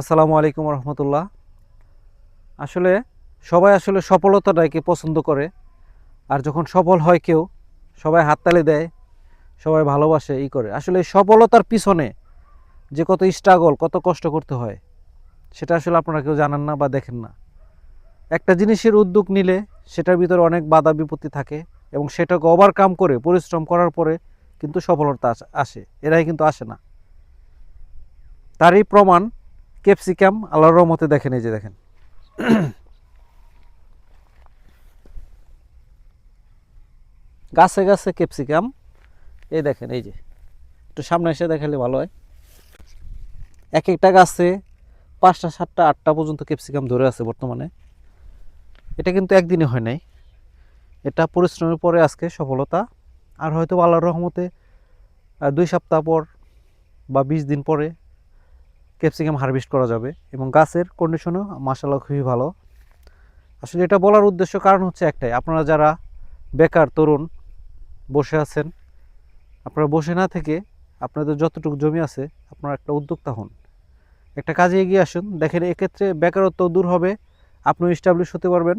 আসসালামু আলাইকুম রহমতুল্লাহ। আসলে সবাই আসলে সফলতাটাকে পছন্দ করে, আর যখন সফল হয় কেউ, সবাই হাততালি দেয়, সবাই ভালোবাসে, ই করে। আসলে সফলতার পিছনে যে কত স্ট্রাগল কত কষ্ট করতে হয়, সেটা আসলে আপনারা কেউ জানেন না বা দেখেন না। একটা জিনিসের উদ্যোগ নিলে সেটার ভিতরে অনেক বাধা বিপত্তি থাকে এবং সেটাকে ওভারকাম করে, পরিশ্রম করার পরে কিন্তু সফলতা আসে। এরাই কিন্তু আসে না। তারই প্রমাণ ক্যাপসিকাম আল্লাহর রহমতে দেখেন, এই যে দেখেন। গাছে গাছে ক্যাপসিকাম, এই দেখেন, এই যে। একটু সামনে এসে দেখালে ভালো হয়। এক একটা গাছে পাঁচটা, সাতটা, আটটা পর্যন্ত ক্যাপসিকাম ধরে আছে বর্তমানে। এটা কিন্তু একদিনে হয় নাই। এটা পরিশ্রমের পরে আজকে সফলতা। আর হয়তো আল্লাহর রহমতে দুই সপ্তাহ পর বা বিশ দিন পরে ক্যাপসিকাম হারভেস্ট করা যাবে এবং গাছের কন্ডিশনও মাসাল্লাহ খুবই ভালো। আসলে এটা বলার উদ্দেশ্য, কারণ হচ্ছে একটাই, আপনারা যারা বেকার তরুণ বসে আছেন, আপনারা বসে না থেকে আপনাদের যতটুকু জমি আছে, আপনারা একটা উদ্যোক্তা হন। একটা কাজে এগিয়ে আসুন। দেখেন, এক্ষেত্রে বেকারত্ব দূর হবে আপনি স্টাবলিশ হতে পারবেন,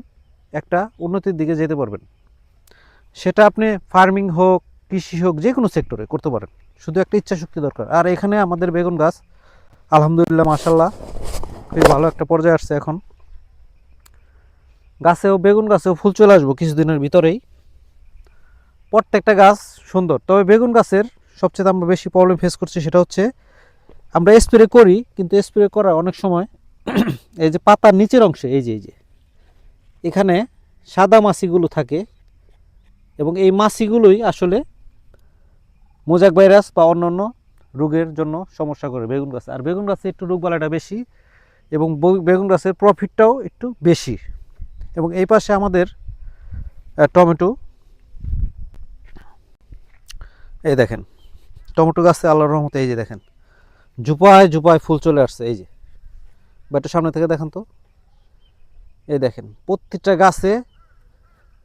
একটা উন্নতির দিকে যেতে পারবেন। সেটা আপনি ফার্মিং হোক, কৃষি হোক যে কোনো সেক্টরে করতে পারেন। শুধু একটা ইচ্ছা শক্তি দরকার। আর এখানে আমাদের বেগুন গাছ আলহামদুলিল্লাহ মাসাল্লাহ খুবই ভালো একটা পর্যায়ে আসছে এখন। গাছেও, বেগুন গাছেও ফুল চলে আসব কিছুদিনের ভিতরেই। প্রত্যেকটা গাছ সুন্দর। তবে বেগুন গাছের সবচেয়ে আমরা বেশি প্রবলেম ফেস করছি সেটা হচ্ছে, আমরা স্প্রে করি, কিন্তু স্প্রে করার অনেক সময় এই যে পাতার নিচের অংশে, এই যে এই যে, এখানে সাদা মাছিগুলো থাকে। এবং এই মাছিগুলোই আসলে মোজাক ভাইরাস বা অন্যান্য রোগের জন্য সমস্যা করে বেগুন গাছ। আর বেগুন গাছে একটু রোগবালাটা বেশি এবং বেগুন গাছের প্রফিটটাও একটু বেশি। এবং এই পাশে আমাদের টমেটো। এই দেখেন, টমেটো গাছে আল্লাহর রহমতে এই যে দেখেন জুপায় জুপায় ফুল চলে আসছে, এই যে। বা সামনে থেকে দেখেন তো। এই দেখেন, প্রত্যেকটা গাছে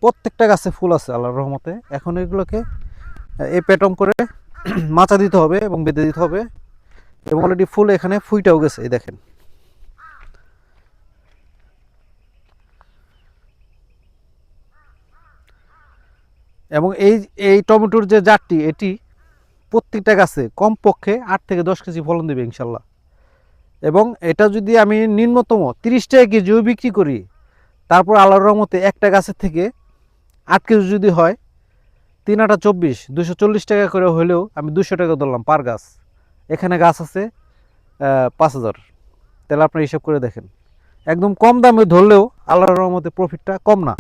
প্রত্যেকটা গাছে ফুল আছে আল্লাহর রহমতে। এখন এগুলোকে এই প্যাটম করে মাচা দিতে হবে এবং বেঁধে দিতে হবে এবং অলরেডি ফুল এখানে ফুইটাও গেছে, এই দেখেন। এবং এই এই টমেটোর যে জাতটি, এটি প্রত্যেকটা গাছে কমপক্ষে আট থেকে দশ কেজি ফলন দেবে ইনশাল্লাহ। এবং এটা যদি আমি নিম্নতম তিরিশ টাকা কেজিও বিক্রি করি, তারপর আল্লাহর রহমতে একটা গাছের থেকে আট কেজি যদি হয় তিন আটা চব্বিশ, দুশো চল্লিশ টাকা করে হলেও আমি দুশো টাকা ধরলাম পার গাছ। এখানে গাছ আছে পাঁচ হাজার। তাহলে আপনি হিসাব করে দেখেন। একদম কম দামে ধরলেও আল্লাহর রহমতে প্রফিটটা কম না।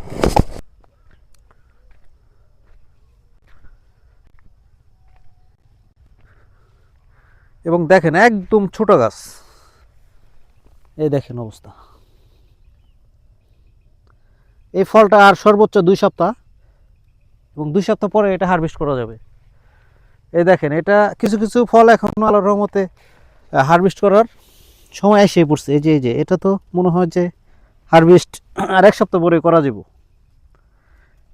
এবং দেখেন একদম ছোট গাছ। এই দেখেন অবস্থা। এই ফলটা আর সর্বোচ্চ দুই সপ্তাহ এবং দুই সপ্তাহ পরে এটা হারভেস্ট করা যাবে। এই দেখেন, এটা কিছু কিছু ফল এখন আল্লাহর রহমতে হারভেস্ট করার সময় এসে পড়ছে। এই যে এই যে, এটা তো মনে হয় যে হারভেস্ট আর এক সপ্তাহ পরে করা যাব।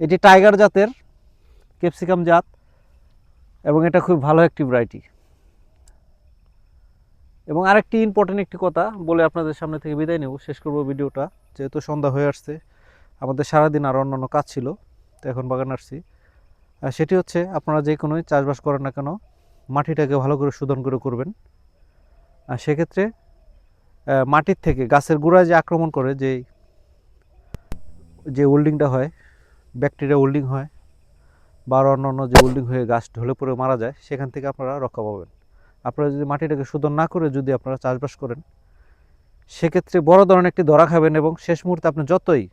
এটি টাইগার জাতের ক্যাপসিকাম জাত এবং এটা খুব ভালো একটি ভ্যারাইটি এবং আরেকটি ইম্পর্টেন্ট একটি কথা বলে আপনাদের সামনে থেকে বিদায় নেব। শেষ করব ভিডিওটা, যেহেতু সন্ধ্যা হয়ে আসছে। আমাদের সারাদিন আর অন্যান্য কাজ ছিল, তো এখন বাগান আসছি। সেটি হচ্ছে আপনারা যে কোনোই চাষবাস করেন না কেন, মাটিটাকে ভালো করে শোধন করে করবেন। আর সেক্ষেত্রে মাটির থেকে গাছের গোড়ায় যে আক্রমণ করে, যে যে ওল্ডিংটা হয়, ব্যাকটেরিয়া ওল্ডিং হয় বা আরও অন্যান্য যে ওল্ডিং হয়ে গাছ ঢলে পড়ে মারা যায়, সেখান থেকে আপনারা রক্ষা পাবেন। আপনারা যদি মাটিটাকে শোধন না করে যদি আপনারা চাষবাস করেন, সেক্ষেত্রে বড় ধরনের একটি ধরা খাবেন এবং শেষ মুহূর্তে আপনি যতই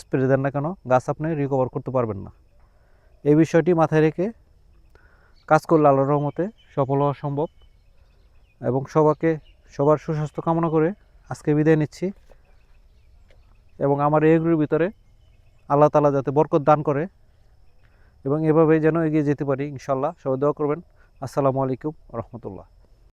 স্প্রে দেন না কেন, গাছ আপনি রিকভার করতে পারবেন না। এই বিষয়টি মাথায় রেখে কাজ করলে আল্লাহর রহমতে সফল হওয়া সম্ভব এবং সবাকে সবার সুস্বাস্থ্য কামনা করে আজকে বিদায় নিচ্ছি এবং আমার এগুলোর ভিতরে আল্লাহ তালা যাতে বরকত দান করে এবং এভাবে যেন এগিয়ে যেতে পারি ইনশাল্লাহ সবাই দোয়া করবেন। আসসালামু আলাইকুম রহমতুল্লাহ।